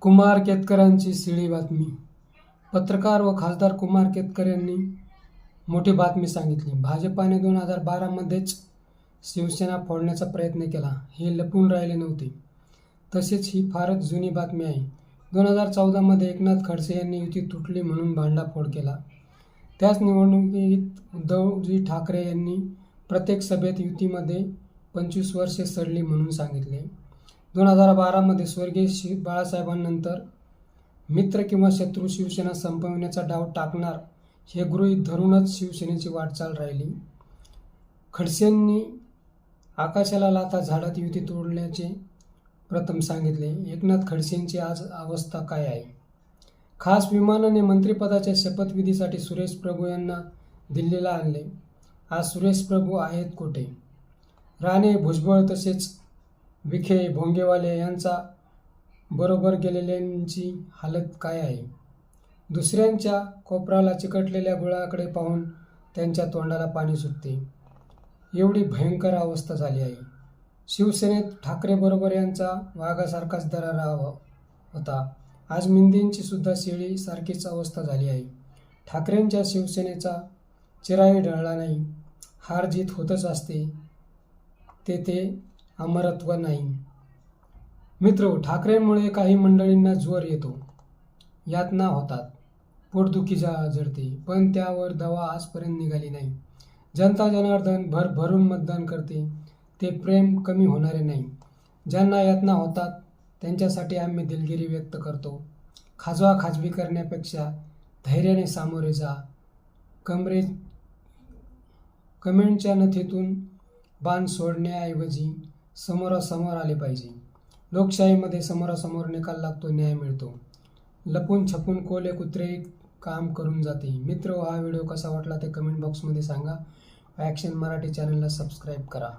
कुमार केतकरांची शिळी बातमी. पत्रकार व खासदार कुमार केतकर यांनी मोठी बातमी सांगितली. भाजपाने दोन हजार बारामध्येच शिवसेना फोडण्याचा प्रयत्न केला. हे लपून राहिले नव्हते. तसेच ही फारच जुनी बातमी आहे. दोन हजार चौदामध्ये एकनाथ खडसे यांनी युती तुटली म्हणून भांडाफोड केला. त्याच निवडणुकीत उद्धवजी ठाकरे यांनी प्रत्येक सभेत युतीमध्ये पंचवीस वर्षे सडली म्हणून सांगितले. दोन हजार बारामध्ये स्वर्गीय शिव बाळासाहेबांनंतर मित्र किंवा शत्रू शिवसेना संपविण्याचा डाव टाकणार हे गृहीत धरूनच शिवसेनेची वाटचाल राहिली. खडसेंनी आकाशाला लाथा झाडात युती तोडल्याचे प्रथम सांगितले. एकनाथ खडसेंची आज अवस्था काय आहे? खास विमानाने मंत्रिपदाच्या शपथविधीसाठी सुरेश प्रभू यांना दिल्लीला आणले. आज सुरेश प्रभू आहेत कुठे? राणे भुजबळ तसेच विखे भोंगेवाले यांचा बरोबर गेलेल्यांची हालत काय आहे? दुसऱ्यांच्या कोपराला चिकटलेल्या गुळाकडे पाहून त्यांच्या तोंडाला पाणी सुटते. एवढी भयंकर अवस्था झाली आहे. शिवसेनेत ठाकरे बरोबर यांचा वाघासारखाच दरारा होता. आज मिंदेंची सुद्धा शेळी सारखीच अवस्था झाली आहे. ठाकरेंच्या शिवसेनेचा चिराही ढळला नाही. हार जीत होतच असते. ते ते अमरत्व नाही. मित्र ठाकरेंमुळे काही मंडळींना ज्वर येतो. यातना होतात. पोटदुखी जा जडते पण त्यावर दवा आजपर्यंत निघाली नाही. जनता जनार्दन भर भरून मतदान करते. ते प्रेम कमी होणारे नाही. ज्यांना यातना होतात त्यांच्यासाठी आम्ही दिलगिरी व्यक्त करतो. खाजवा खाजवी करण्यापेक्षा धैर्याने सामोरे जा. कमरे कमेंटच्या नथेतून बाण सोडण्याऐवजी समोरासमोर आले पाहिजे. लोकशाहीमध्ये समोरासमोर निकाल लागतो न्याय मिळतो. लपून छपून कोले कुत्रे काम करून जाते. मित्र हा व्हिडिओ कसा वाटला ते कमेंट बॉक्समध्ये सांगा. ॲक्शन मराठी चॅनलला सबस्क्राईब करा.